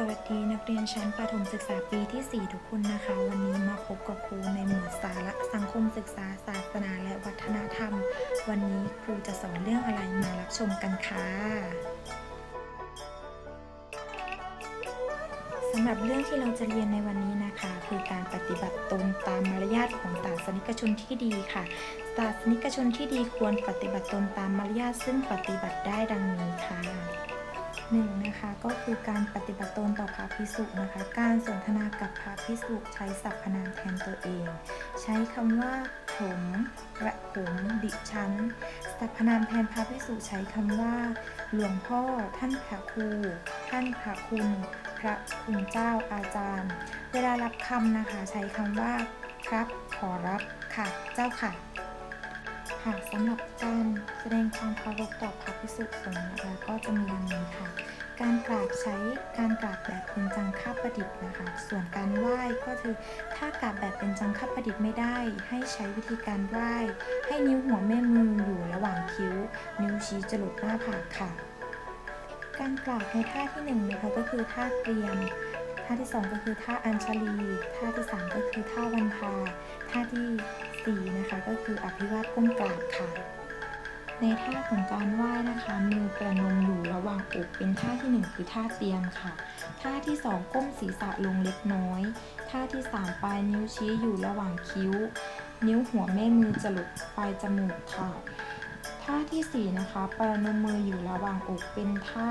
สวัสดีนักเรียนชั้นประถมศึกษาปีที่ 4 ทุกคนนะคะ วันนี้มาพบกับครูในหมวดสาระสังคมศึกษาศาสนาและวัฒนธรรม วันนี้ครูจะสอนเรื่องอะไรมารับชมกันค่ะสำหรับเรื่องที่เราจะเรียนในวันนี้นะคะ คือการปฏิบัติตนตามมารยาทของศาสนิกชนที่ดีค่ะศาสนิกชนที่ดีควรปฏิบัติตนตามมารยาทซึ่งปฏิบัติได้ดังนี้ค่ะ หนึ่งนะคะก็คือการปฏิบัติตนต่อพระพิสุนะคะ การสนทนากับพระพิสุใช้สรรพนามแทนตัวเอง ใช้คำว่าผมกระผมดิฉันสรรพนามแทนพระพิสุใช้คำว่า หลวงพ่อ ท่านพระครู ท่านพระคุณ พระคุณเจ้าอาจารย์ เวลารับคำนะคะ ใช้คำว่า ครับขอรับค่ะ เจ้าค่ะ ค่ะสำหรับการแสดงความเคารพต่อพระภิกษุสงฆ์นะคะก็จะมีดังนี้ค่ะ การกราบใช้การกราบแบบเป็นจังคับประดิษฐ์นะคะ ส่วนการไหว้ก็คือถ้ากราบแบบเป็นจังคับประดิษฐ์ไม่ได้ ให้ใช้วิธีการไหว้ ให้นิ้วหัวแม่มืออยู่ระหว่างคิ้ว นิ้วชี้จรดหน้าผากค่ะ การกราบในท่าที่หนึ่งนะคะก็คือท่าเตรียมท่าที่สองก็คือท่าอัญชลี ท่าที่สามก็คือท่าวันทาท่าที่ สี่นะคะ ก็คืออภิวาทก้มกราบค่ะ ในท่าของการไหว้นะคะ มือประนมอยู่ระหว่างอกเป็นท่าที่หนึ่งคือท่าเตรียมค่ะ ท่าที่สองก้มศีรษะลงเล็กน้อย ท่าที่สามปลายนิ้วชี้อยู่ระหว่างคิ้ว นิ้วหัวแม่มือจะหลุดปลายจมูกค่ะท่าที่สี่นะคะ ประนมมืออยู่ระหว่างอกเป็นท่า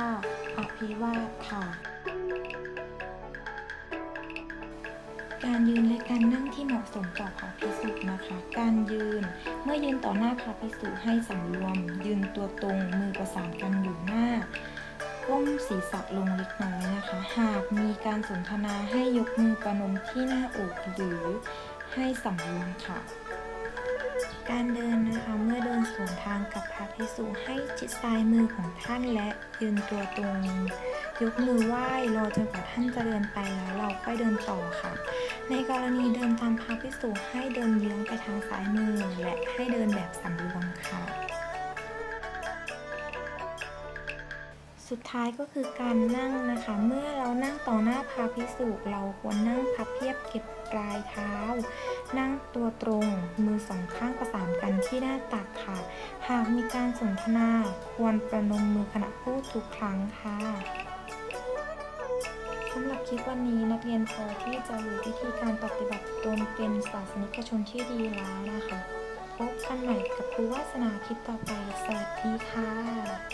อภิวาทค่ะ การยืนและการนั่งที่เหมาะสมต่อพระภิกษุนะคะ การยืน เมื่อยืนต่อหน้าพระภิกษุให้สำรวม ยืนตัวตรง มือประสานกันอยู่หน้าก้มศีรษะลงเล็กน้อยนะคะ หากมีการสนทนาให้ยกมือประนมที่หน้าอกหรือให้สำรวมค่ะ การเดินนะคะ เมื่อเดินสวนทางกับพระภิกษุให้จิตซ้ายมือของท่านและยืนตัวตรง ยกมือไหว้รอจนกว่าท่านจะเดินไปแล้วเราค่อยเดินต่อค่ะ ในกรณีเดินตามพระภิกษุให้เดินเยื้องไปทางซ้ายมือ และให้เดินแบบสำรวมค่ะ สุดท้ายก็คือการนั่งนะคะ เมื่อเรานั่งต่อหน้าพระภิกษุเราควรนั่งพับเพียบเก็บปลายเท้า นั่งตัวตรงมือสองข้างประสานกันที่หน้าตักค่ะ หากมีการสนทนาควรประนมมือขณะพูดทุกครั้งค่ะำหรับคลิปวันนี้นักเรียนพอที่จะรู้วิธีการปฏิบัติตนเป็นศาสนิกชนที่ดีแล้วนะคะ พบกันใหม่กับครูวาสนาคลิปต่อไป สวัสดีค่ะ